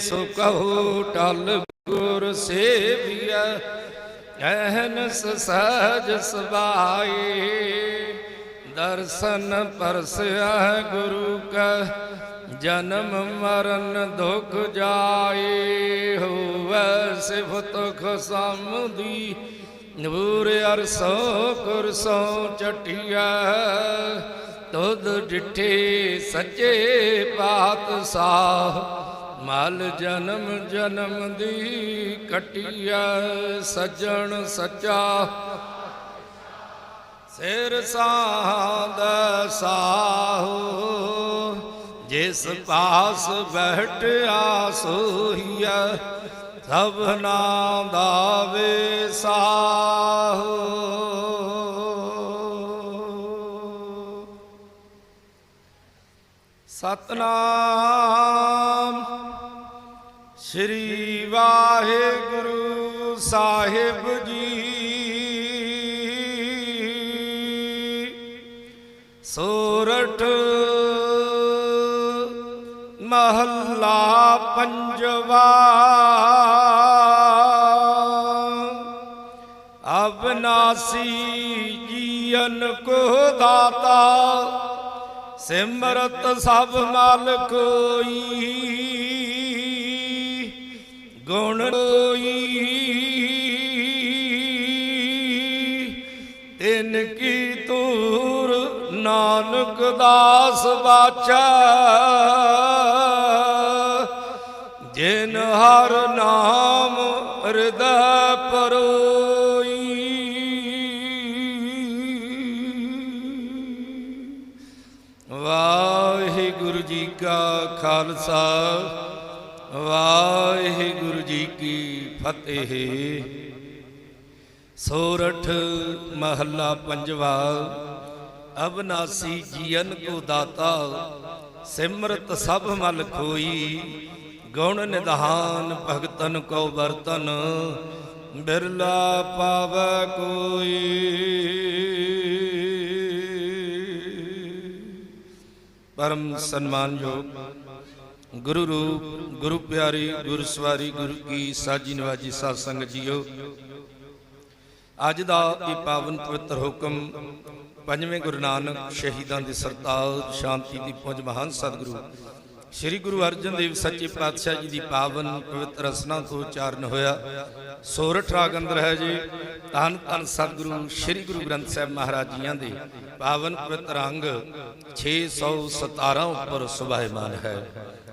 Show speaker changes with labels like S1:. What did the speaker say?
S1: ਸੋ ਕਹੋ ਟਲ ਗੁਰ ਸੇਵੀਐ ਐਹਨਸ ਸਹਜ ਸਬਾਈ ਦਰਸ਼ਨ ਪਰਸਿਆ ਗੁਰੂ ਕਾ, ਜਨਮ ਮਰਨ ਦੁਖ ਜਾਏ। ਹੋਵੈ ਸਿਫਤ ਖਸਮਦੀ ਨੂਰ ਅਰਸੋ ਕੁਰਸੋ ਚਟਿਆ ਤੁਧ ਡਿਠੇ ਸੱਚੇ ਪਾਤਸ਼ਾਹ ਮਲ ਜਨਮ ਜਨਮ ਦੀ ਕਟਿਆ, ਸੱਜਣ ਸੱਚਾ। ਸਿਰ ਸਾਹ ਸਾਹੋ, ਜਿਸ ਪਾਸ ਬਹਿਟਿਆ ਸੋਹੀਆ ਸਭਨਾ ਦਾ ਵਿਸਾਹੋ। ਸਤਨਾਮ ਸ੍ਰੀ ਵਾਹਿਗੁਰੂ ਸਾਹਿਬ ਜੀ। ਸੋਰਠ ਮਹੱਲਾ ਪੰਜਵਾ। ਅਬਨਾਸੀ ਜੀਵਨ ਕੋ ਦਾਤਾ, ਸਿਮਰਤ ਸਭ ਮਾਲ ਕੋਈ ਗੁਣ ਕੋਈ ਤਿਨ ਕੀ ਤੂਰ ਨਾਨਕ ਦਾਸ ਬਾਚਾ। ਜਿਨ ਹਰ ਨਾਮ ਹਿਰਦੈ ਪਰੋਈ। ਵਾਹਿਗੁਰੂ ਜੀ ਕਾ ਖਾਲਸਾ। ਵਾਹਿਗੁਰੂ ਜੀ ਕੀ ਫਤਿਹ। ਸੋਰਠ ਮਹੱਲਾ ਪੰਜਵਾ, ਅਬਨਾਸੀ ਜੀਵਨ ਕੋ ਦਾਤਾ, ਸਿਮਰਤ ਸਭ ਮਲ ਖੋਈ, ਗੁਣ ਨਿਧਾਨ ਭਗਤਨ ਕੋ ਵਰਤਨ, ਬਿਰਲਾ ਪਾਵੈ ਕੋਈ। ਪਰਮ ਸਨਮਾਨਯੋਗ ਗੁਰੂ ਰੂਪ, ਗੁਰੂ ਪਿਆਰੀ, ਗੁਰੂ ਸਵਾਰੀ, ਗੁਰੂ ਕੀ ਸਾਜੀ ਨਵਾਜੀ ਸਾਧ ਸੰਗਤ ਜੀਓ। ਅੱਜ ਦਾ ਇਹ ਪਾਵਨ ਪਵਿੱਤਰ ਹੁਕਮ ਪੰਜਵੇਂ ਗੁਰੂ ਨਾਨਕ ਸ਼ਹੀਦਾਂ ਦੇ ਸਰਤਾਜ ਸ਼ਾਂਤੀ ਦੀ ਪੁੰਜ ਮਹਾਨ ਸਤਿਗੁਰੂ, ਸ੍ਰੀ ਗੁਰੂ ਅਰਜਨ ਦੇਵ ਸੱਚੇ ਪਾਤਸ਼ਾਹ ਜੀ ਦੀ ਪਾਵਨ ਪਵਿੱਤਰ ਰਸਨਾ ਤੋਂ ਉਚਾਰਨ ਹੋਇਆ। ਸੋਰਠ ਰਾਗ ਅੰਦਰ ਹੈ ਜੀ, ਧੰਨ ਧੰਨ ਸਤਿਗੁਰੂ ਸ੍ਰੀ ਗੁਰੂ ਗ੍ਰੰਥ ਸਾਹਿਬ ਮਹਾਰਾਜ ਜੀਆਂ ਦੇ ਪਾਵਨ ਪਵਿੱਤਰ ਅੰਗ 617 ਉੱਪਰ ਸੁਭਾਇਮਾਨ ਹੈ।